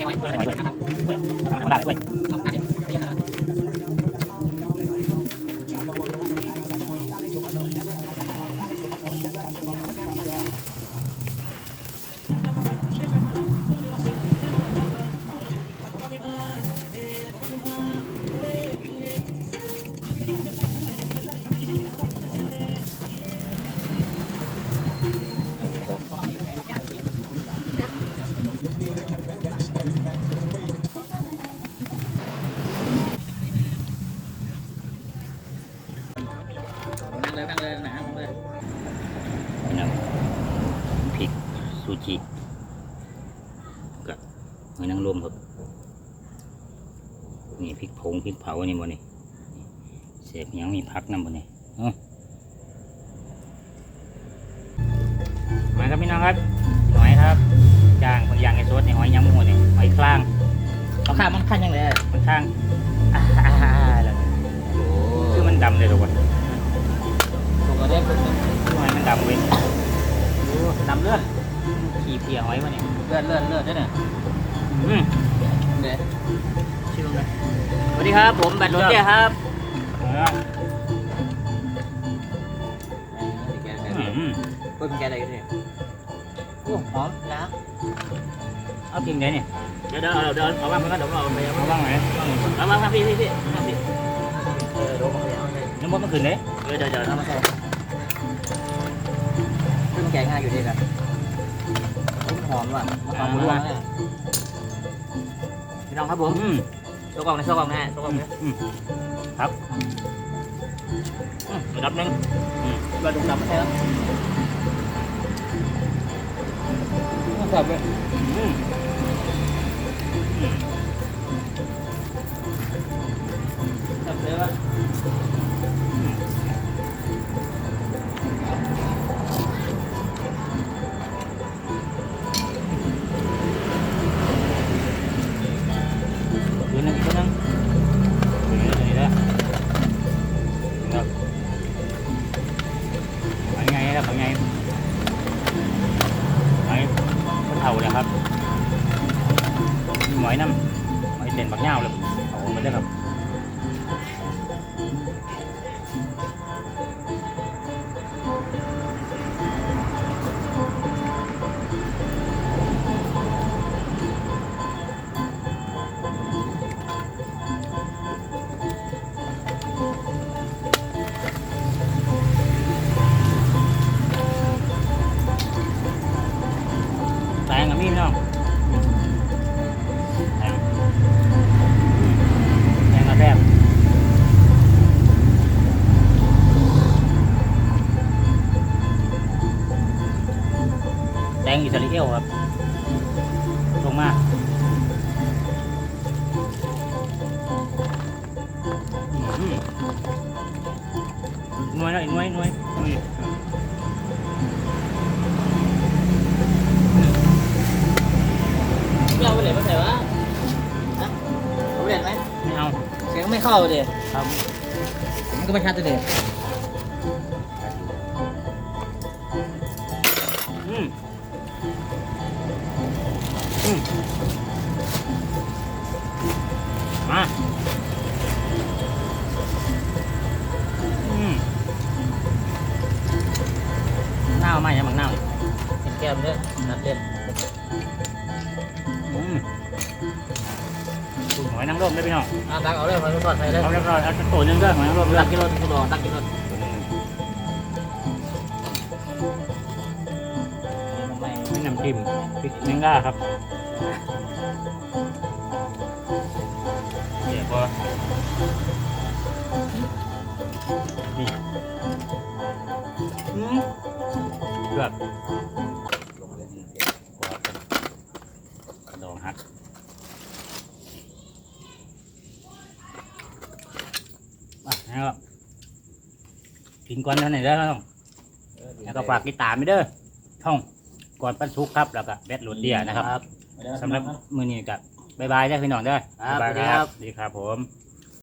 ครับ เลยนั่งเลยหนาเลยน้ำพริกซูชิกับหอยนางรมครับ นี่พริกผงพริกเผาอันนี้บ่นี่เสียบยังมีพักน้ำบ่นี่เอ้ามาครับพี่น้องครับหอยครับย่างบางอย่างในโซดนี่หอยยังมูนี่หอยคลางเอาข้าวมันขั้นยังไงมันข้างอ่าอ่าอ่าแล้วโอ้คือมันดำเลยทุกคนำเลือดขี้เพียหอยมาเนี่ยเลือดเลือดเลือดด้วยเนี่ยอืมเด็ดชิลเลยสวัสดีครับ ผมแบทรถเตี้ยครับเอออืมเพิ่มแกอะไรกันเนี่ยโอ้หอมนะเอากินได้เนี่ยเดี๋ยวเดี๋ยวเดี๋ยวเอาบ้างมันก็เดี๋ยวเราไปเอาบ้างไหมเอาบ้างครับพี่พี่พี่พี่เออโดนมาเลยเอาเลยน้ำมันมันขึ้นเลยเดี๋ยวเดี๋ยวเดี๋ยวทำมาใส่เพิ่ม แกง่ายอยู่ดีกันหอมว่ะมะขามร่วงเนี่ยพี่น้องครับผมอืมโซกล่องนะโซกล่องนะโซกล่องนะอืมครับอืมระดับหนึ่งเราดูดับไม่ใช่แล้วสับเลย หมอยน้ำหมอยเต็นปักเงาเลยเอาออกมาเลยครับแตงกับมีพี่น้อง แตงกระแทบแดงอิสราเอลครับลงมาหน่วยหน่อยหน่วยหน่วย เข้าเลยครับมันก็ไม่ชัดเลยอืมอืมมาอืมเน่าไหมยังมังเน่าอีกเป็นแก้มเนี่ยนัดเล่นอืม อยนางรมได้พี่น้องอะตักเอาเลยมาทอดใส่เลยเอาเรียบร้อยเอาสักตัวหนึงด้วยหอยนางรมเลืตัอกกกิโลกิโลตักกิโลไม่ไม่น้ำจิ้มพริกแมงดาครับเดี๋ยวพอนี่อืมเลือกกระดองหัก มาแล้วก็กินก่อนเท่าไหร่เด้อน้องแล้วก็ฝากติดตามไปเด้อช่องก่อนปันสุกครับแล้วก็แบทโรดเดียนะครับสำหรับมือนี้กับบ๊ายบายเด้อพี่น้องเด้อครับบ๊ายบายสวัสดีครับสวัสดีครับผม